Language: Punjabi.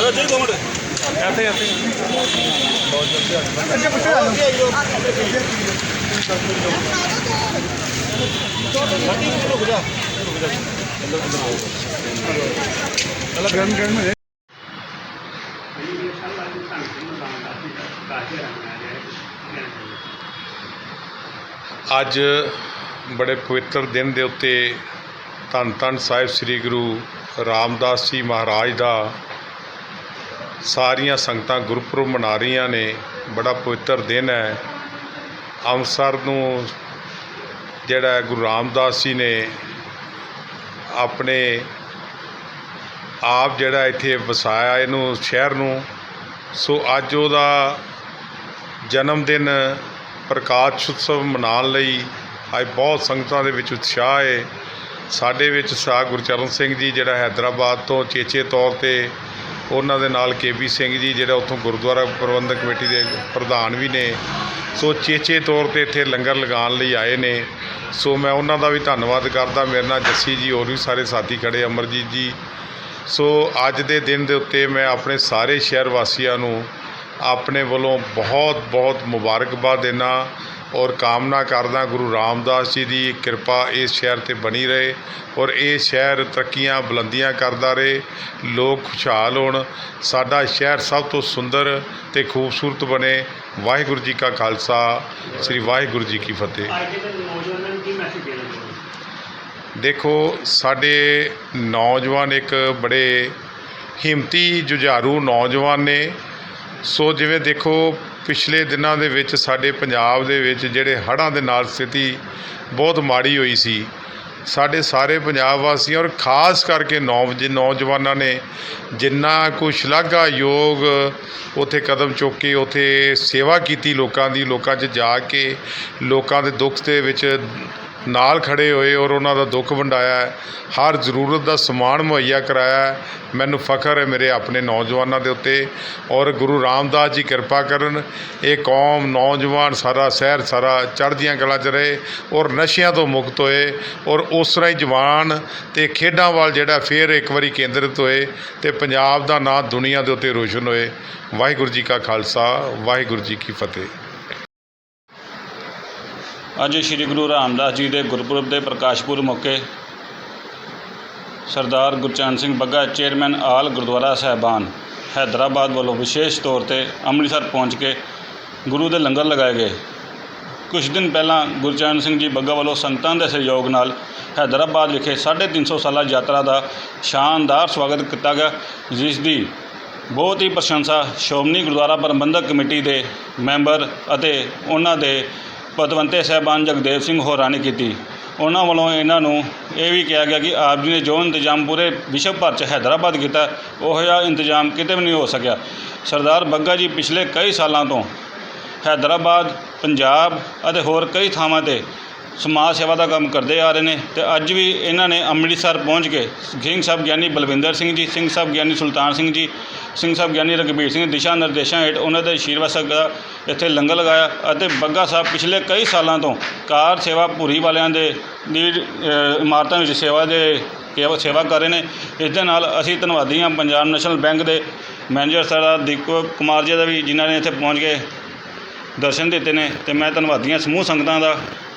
ਅਰੇ ਜੀ ਦੋ ਮਿੰਟ ਇੱਥੇ ਇੱਥੇ ਅੱਜ ਬੜੇ ਪਵਿੱਤਰ ਦਿਨ ਦੇ ਉੱਤੇ ਧੰਨ ਧੰਨ ਸਾਹਿਬ ਸ੍ਰੀ ਗੁਰੂ ਰਾਮਦਾਸ ਜੀ ਮਹਾਰਾਜ ਦਾ ਸਾਰੀਆਂ ਸੰਗਤਾਂ ਗੁਰਪੁਰਬ ਮਨਾ ਰਹੀਆਂ ਨੇ, ਬੜਾ ਪਵਿੱਤਰ ਦਿਨ ਹੈ। ਅੰਮ੍ਰਿਤਸਰ ਨੂੰ ਜਿਹੜਾ ਗੁਰੂ ਰਾਮਦਾਸ ਜੀ ਨੇ ਆਪਣੇ ਆਪ ਜਿਹੜਾ ਇੱਥੇ ਵਸਾਇਆ ਇਹਨੂੰ, ਸ਼ਹਿਰ ਨੂੰ। ਸੋ ਅੱਜ ਉਹਦਾ ਜਨਮ ਦਿਨ ਪ੍ਰਕਾਸ਼ ਉਤਸਵ ਮਨਾਉਣ ਲਈ ਅੱਜ ਬਹੁਤ ਸੰਗਤਾਂ ਦੇ ਵਿੱਚ ਉਤਸ਼ਾਹ ਹੈ। ਸਾਡੇ ਵਿੱਚ ਸਾਹ ਗੁਰਚਰਨ ਸਿੰਘ ਜੀ ਜਿਹੜਾ ਹੈਦਰਾਬਾਦ ਤੋਂ ਚੇਚੇ ਤੌਰ ਤੇ ਉਹਨਾਂ ਦੇ ਨਾਲ ਕੇਬੀ ਸਿੰਘ ਜੀ, ਜਿਹੜਾ ਉੱਥੋਂ ਗੁਰਦੁਆਰਾ ਪ੍ਰਬੰਧਕ ਕਮੇਟੀ ਦੇ ਪ੍ਰਧਾਨ ਵੀ ਨੇ। ਸੋ ਚੇਚੇ ਤੌਰ ਤੇ ਇੱਥੇ ਲੰਗਰ ਲਗਾਉਣ ਲਈ ਆਏ ਨੇ। ਸੋ ਮੈਂ ਉਹਨਾਂ ਦਾ ਵੀ ਧੰਨਵਾਦ ਕਰਦਾ। ਮੇਰੇ ਨਾਲ ਜੱਸੀ ਜੀ ਹੋਰ ਵੀ ਸਾਰੇ ਸਾਥੀ ਖੜੇ, ਅਮਰਜੀਤ ਜੀ। ਸੋ ਅੱਜ ਦੇ ਦਿਨ ਦੇ ਉੱਤੇ ਮੈਂ ਆਪਣੇ ਸਾਰੇ ਸ਼ਹਿਰ ਵਾਸੀਆਂ ਨੂੰ ਆਪਣੇ ਵੱਲੋਂ ਬਹੁਤ ਬਹੁਤ ਮੁਬਾਰਕਬਾਦ ਦੇਣਾ ਔਰ ਕਾਮਨਾ ਕਰਦਾ ਗੁਰੂ ਰਾਮਦਾਸ ਜੀ ਦੀ ਕਿਰਪਾ ਇਸ ਸ਼ਹਿਰ ਤੇ ਬਣੀ ਰਹੇ ਔਰ ਇਹ ਸ਼ਹਿਰ ਤਰੱਕੀਆਂ ਬੁਲੰਦੀਆਂ ਕਰਦਾ ਰਹੇ ਲੋਕ ਖੁਸ਼ਹਾਲ ਹੋਣ। ਸਾਡਾ ਸ਼ਹਿਰ ਸਭ ਤੋਂ ਸੁੰਦਰ ਤੇ ਖੂਬਸੂਰਤ ਬਣੇ। ਵਾਹਿਗੁਰੂ ਜੀ ਕਾ ਖਾਲਸਾ ਸ੍ਰੀ ਵਾਹਿਗੁਰੂ ਜੀ ਕੀ ਫਤਿਹ। ਦੇਖੋ ਸਾਡੇ ਨੌਜਵਾਨ ਇੱਕ ਬੜੇ ਹਿੰਮਤੀ ਜੁਝਾਰੂ ਨੌਜਵਾਨ ਨੇ। ਸੋ ਜਿਵੇਂ ਦੇਖੋ ਪਿਛਲੇ ਦਿਨਾਂ ਦੇ ਵਿੱਚ ਸਾਡੇ ਪੰਜਾਬ ਦੇ ਵਿੱਚ ਜਿਹੜੇ ਹੜ੍ਹਾਂ ਦੇ ਨਾਲ ਸਥਿਤੀ ਬਹੁਤ ਮਾੜੀ ਹੋਈ ਸੀ। ਸਾਡੇ ਸਾਰੇ ਪੰਜਾਬ ਵਾਸੀਆਂ ਔਰ ਖਾਸ ਕਰਕੇ ਨੌਜ ਨੌਜਵਾਨਾਂ ਨੇ ਜਿੰਨਾ ਕੁ ਸ਼ਲਾਘਾਯੋਗ ਉੱਥੇ ਕਦਮ ਚੁੱਕ ਕੇ ਉੱਥੇ ਸੇਵਾ ਕੀਤੀ ਲੋਕਾਂ ਦੀ, ਲੋਕਾਂ 'ਚ ਜਾ ਕੇ, ਲੋਕਾਂ ਦੇ ਦੁੱਖ ਦੇ ਵਿੱਚ ਨਾਲ ਖੜੇ ਹੋਏ ਔਰ ਉਹਨਾਂ ਦਾ ਦੁੱਖ ਵੰਡਾਇਆ ਹਰ ਜ਼ਰੂਰਤ ਦਾ ਸਮਾਨ ਮੁਹੱਈਆ ਕਰਾਇਆ ਮੈਨੂੰ ਫਖਰ ਹੈ ਮੇਰੇ ਆਪਣੇ ਨੌਜਵਾਨਾਂ ਦੇ ਉੱਤੇ ਔਰ ਗੁਰੂ ਰਾਮਦਾਸ ਜੀ ਕਿਰਪਾ ਕਰਨ ਇਹ ਕੌਮ, ਨੌਜਵਾਨ ਸਾਰਾ ਸ਼ਹਿਰ ਸਾਰਾ ਚੜ੍ਹਦੀਆਂ ਕਲਾ 'ਚ ਰਹੇ ਔਰ ਨਸ਼ਿਆਂ ਤੋਂ ਮੁਕਤ ਹੋਏ ਔਰ ਉਸ ਤਰ੍ਹਾਂ ਹੀ ਜਵਾਨ ਤੇ ਖੇਡਾਂ ਵੱਲ ਜਿਹੜਾ ਫੇਰ ਇੱਕ ਵਾਰੀ ਕੇਂਦਰਿਤ ਹੋਏ ਤੇ ਪੰਜਾਬ ਦਾ ਨਾਂ ਦੁਨੀਆ ਦੇ ਉੱਤੇ ਰੋਸ਼ਨ ਹੋਏ। ਵਾਹਿਗੁਰੂ ਜੀ ਕਾ ਖਾਲਸਾ, ਵਾਹਿਗੁਰੂ ਜੀ ਕੀ ਫਤਿਹ। ਅੱਜ ਸ੍ਰੀ ਗੁਰੂ ਰਾਮਦਾਸ ਜੀ ਦੇ ਗੁਰਪੁਰਬ ਦੇ ਪ੍ਰਕਾਸ਼ ਪੁਰਬ ਮੌਕੇ ਸਰਦਾਰ ਗੁਰਚਰਨ ਸਿੰਘ ਬੱਗਾ, ਚੇਅਰਮੈਨ ਆਲ ਗੁਰਦੁਆਰਾ ਸਾਹਿਬਾਨ ਹੈਦਰਾਬਾਦ ਵੱਲੋਂ ਵਿਸ਼ੇਸ਼ ਤੌਰ ਤੇ ਅੰਮ੍ਰਿਤਸਰ ਪਹੁੰਚ ਕੇ ਗੁਰੂ ਦੇ ਲੰਗਰ ਲਗਾਏ ਗਏ। ਕੁਝ ਦਿਨ ਪਹਿਲਾਂ ਗੁਰਚਰਨ ਸਿੰਘ ਜੀ ਬੱਗਾ ਵੱਲੋਂ ਸੰਗਤਾਂ ਦੇ ਸਹਿਯੋਗ ਨਾਲ ਹੈਦਰਾਬਾਦ ਵਿਖੇ 350 ਸਾਲਾ ਯਾਤਰਾ ਦਾ ਸ਼ਾਨਦਾਰ ਸਵਾਗਤ ਕੀਤਾ ਗਿਆ, ਜਿਸ ਦੀ ਬਹੁਤ ਹੀ ਪ੍ਰਸ਼ੰਸਾ ਸ਼੍ਰੋਮਣੀ ਗੁਰਦੁਆਰਾ ਪ੍ਰਬੰਧਕ ਕਮੇਟੀ ਦੇ ਮੈਂਬਰ ਅਤੇ ਉਹਨਾਂ ਦੇ ਪਤਵੰਤੇ ਸਾਹਿਬਾਨ ਜਗਦੇਵ ਸਿੰਘ ਹੋਰਾਂ ਨੇ ਕੀਤੀ। ਉਹਨਾਂ ਵੱਲੋਂ ਇਹਨਾਂ ਨੂੰ ਇਹ ਵੀ ਕਿਹਾ ਗਿਆ ਕਿ ਆਪ ਜੀ ਨੇ ਜੋ ਇੰਤਜ਼ਾਮ ਪੂਰੇ ਵਿਸ਼ਵ ਭਰ 'ਚ ਹੈਦਰਾਬਾਦ ਕੀਤਾ, ਉਹ ਜਿਹਾ ਇੰਤਜ਼ਾਮ ਕਿਤੇ ਵੀ ਨਹੀਂ ਹੋ ਸਕਿਆ। ਸਰਦਾਰ ਬੱਗਾ ਜੀ ਪਿਛਲੇ ਕਈ ਸਾਲਾਂ ਤੋਂ ਹੈਦਰਾਬਾਦ, ਪੰਜਾਬ ਅਤੇ ਹੋਰ ਕਈ ਥਾਵਾਂ ਤੇ ਸਮਾਜ ਸੇਵਾ ਦਾ ਕੰਮ ਕਰਦੇ ਆ ਰਹੇ ਨੇ ਤੇ ਅੱਜ ਵੀ ਇਹਨਾਂ ਨੇ ਅੰਮ੍ਰਿਤਸਰ ਪਹੁੰਚ ਕੇ ਸਿੰਘ ਸਾਹਿਬ ਗਿਆਨੀ ਬਲਵਿੰਦਰ ਸਿੰਘ ਜੀ, ਸਿੰਘ ਸਾਹਿਬ ਗਿਆਨੀ ਸੁਲਤਾਨ ਸਿੰਘ ਜੀ, ਸਿੰਘ ਸਾਹਿਬ ਗਿਆਨੀ ਰਘਬੀਰ ਸਿੰਘ ਦਿਸ਼ਾ ਨਿਰਦੇਸ਼ਾਂ ਹੇਠ ਉਹਨਾਂ ਦੇ ਆਸ਼ੀਰਵਾਦ ਸਦਕਾ ਇੱਥੇ ਲੰਗਰ ਲਗਾਇਆ ਅਤੇ ਬੱਗਾ ਸਾਹਿਬ ਪਿਛਲੇ ਕਈ ਸਾਲਾਂ ਤੋਂ ਕਾਰ ਸੇਵਾ ਭੂਰੀ ਵਾਲਿਆਂ ਦੇ ਦੀ ਇਮਾਰਤਾਂ ਵਿੱਚ ਸੇਵਾ ਦੇ ਕੇਵਲ ਸੇਵਾ ਕਰ ਰਹੇ ਨੇ। ਇਸ ਦੇ ਨਾਲ ਅਸੀਂ ਧੰਨਵਾਦੀ ਹਾਂ ਪੰਜਾਬ ਨੈਸ਼ਨਲ ਬੈਂਕ ਦੇ ਮੈਨੇਜਰ ਸਰਦਾਰ ਦੀਪਕ ਕੁਮਾਰ ਜੀ ਦਾ ਵੀ ਜਿਨ੍ਹਾਂ ਨੇ ਇੱਥੇ ਪਹੁੰਚ ਕੇ ਦਰਸ਼ਨ ਦਿੱਤੇ ਨੇ ਤੇ ਮੈਂ ਧੰਨਵਾਦੀ ਹਾਂ ਸਮੂਹ ਸੰਗਤਾਂ ਦਾ